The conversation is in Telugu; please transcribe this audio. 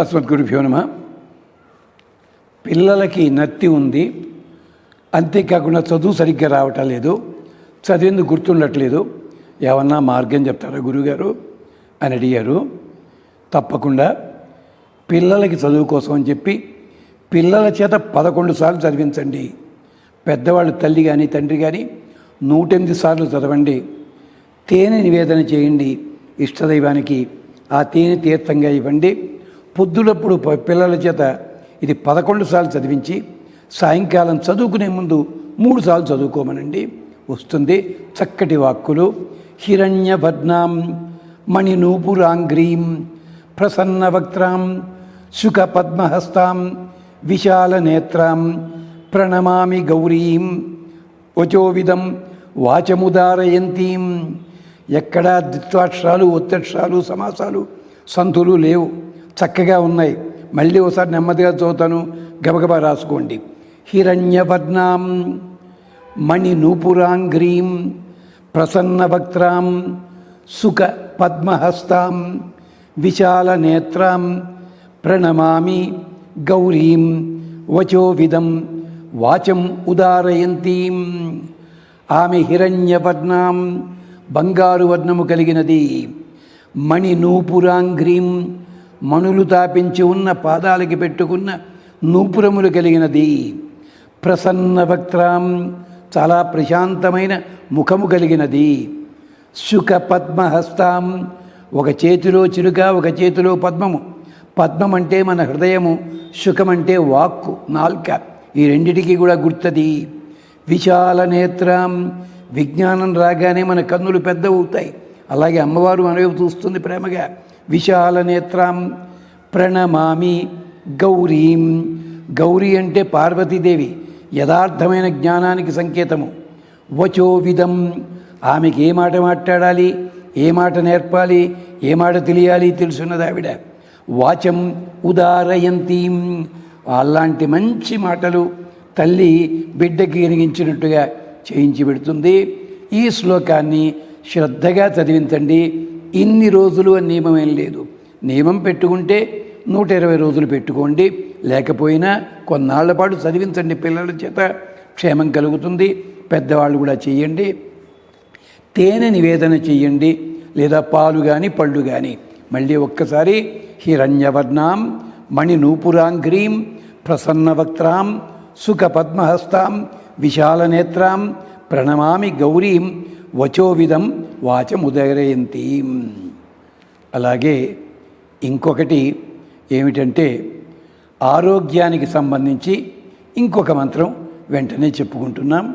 అస్మద్గురుభ్యో నమ. పిల్లలకి నత్తి ఉంది. అంతేకాకుండా చదువు సరిగ్గా రావటం లేదు. చదివేందుకు గుర్తుండట్లేదు. ఏమన్నా మార్గం చెప్తారా గురుగారు? అని అడిగారు. తప్పకుండా. పిల్లలకి చదువు కోసం అని చెప్పి పిల్లల చేత పదకొండు సార్లు చదివించండి. పెద్దవాళ్ళు తల్లి కానీ తండ్రి కానీ నూటెనిమిది సార్లు చదవండి. తేనె నివేదన చేయండి. ఇష్టదైవానికి ఆ తేనె తీర్థంగా ఇవ్వండి. పొద్దులప్పుడు ప- పిల్లల చేత ఇది పదకొండు సార్లు చదివించి సాయంకాలం చదువుకునే ముందు మూడు సార్లు చదువుకోమనండి. వస్తుంది చక్కటి వాక్కులు. హిరణ్యభద్నాం మణినూపురాంగ్రీం ప్రసన్నవక్త్రాం శుకపద్మహస్తాం విశాలనేత్రాం ప్రణమామి గౌరీం వచోవిధం వాచముదారయంతీం. ఎక్కడా ద్విత్వాక్షరాలు ఒత్తక్షరాలు సమాసాలు సంతులు లేవు. చక్కగా ఉన్నాయి. మళ్ళీ ఒకసారి నెమ్మదిగా చదువుతాను. గబగబా రాసుకోండి. హిరణ్యపద్నాం మణినూపురాంగ్రీం ప్రసన్నభక్త్రాం సుఖ పద్మహస్తాం విశాలనేత్రాం ప్రణమామి గౌరీం వచోవిధం వాచం ఉదారయంతీం. ఆమె హిరణ్యపద్నాం బంగారు వర్ణము కలిగినది. మణి నూపురాంగ్రీం మణులు తాపించి ఉన్న పాదాలకి పెట్టుకున్న నూపురములు కలిగినది. ప్రసన్న వక్త్రాం చాలా ప్రశాంతమైన ముఖము కలిగినది. శుక పద్మహస్తాం ఒక చేతిలో చిలుక ఒక చేతిలో పద్మము. పద్మం అంటే మన హృదయము శుకమంటే వాక్కు నాల్క. ఈ రెండిటికి కూడా గుర్తది. విశాల నేత్రం విజ్ఞానం రాగానే మన కన్నులు పెద్దవుతాయి. అలాగే అమ్మవారు మనవైపు చూస్తుంది ప్రేమగా. విశాల నేత్రం ప్రణమామి గౌరీం. గౌరీ అంటే పార్వతీదేవి యథార్థమైన జ్ఞానానికి సంకేతము. వచో విధం. ఆమెకి ఏ మాట మాట్లాడాలి? ఏ మాట నేర్పాలి? ఏ మాట తెలియాలి? తెలుసున్నది ఆవిడ. వాచం ఉదారయంతీం. అలాంటి మంచి మాటలు తల్లి బిడ్డకి ఎరిగించినట్టుగా చేయించి పెడుతుంది. ఈ శ్లోకాన్ని శ్రద్ధగా చదివించండి. ఇన్ని రోజులు అని నియమం ఏం లేదు. నియమం పెట్టుకుంటే నూట ఇరవై రోజులు పెట్టుకోండి. లేకపోయినా కొన్నాళ్ళ పాటు చదివించండి పిల్లల చేత. క్షేమం కలుగుతుంది. పెద్దవాళ్ళు కూడా చేయండి తేనె నివేదన చేయండి లేదా పాలు కానీ పళ్ళు కానీ మళ్ళీ ఒక్కసారి హిరణ్యవర్ణాం మణినూపురాంగ్రీం ప్రసన్నవక్త్రాం సుఖపద్మహస్తాం విశాలనేత్రాం ప్రణమామి గౌరీం వచోవిధం వాచముదరయంతి అలాగే ఇంకొకటి ఏమిటంటే ఆరోగ్యానికి సంబంధించి ఇంకొక మంత్రం వెంటనే చెప్పుకుంటున్నాం.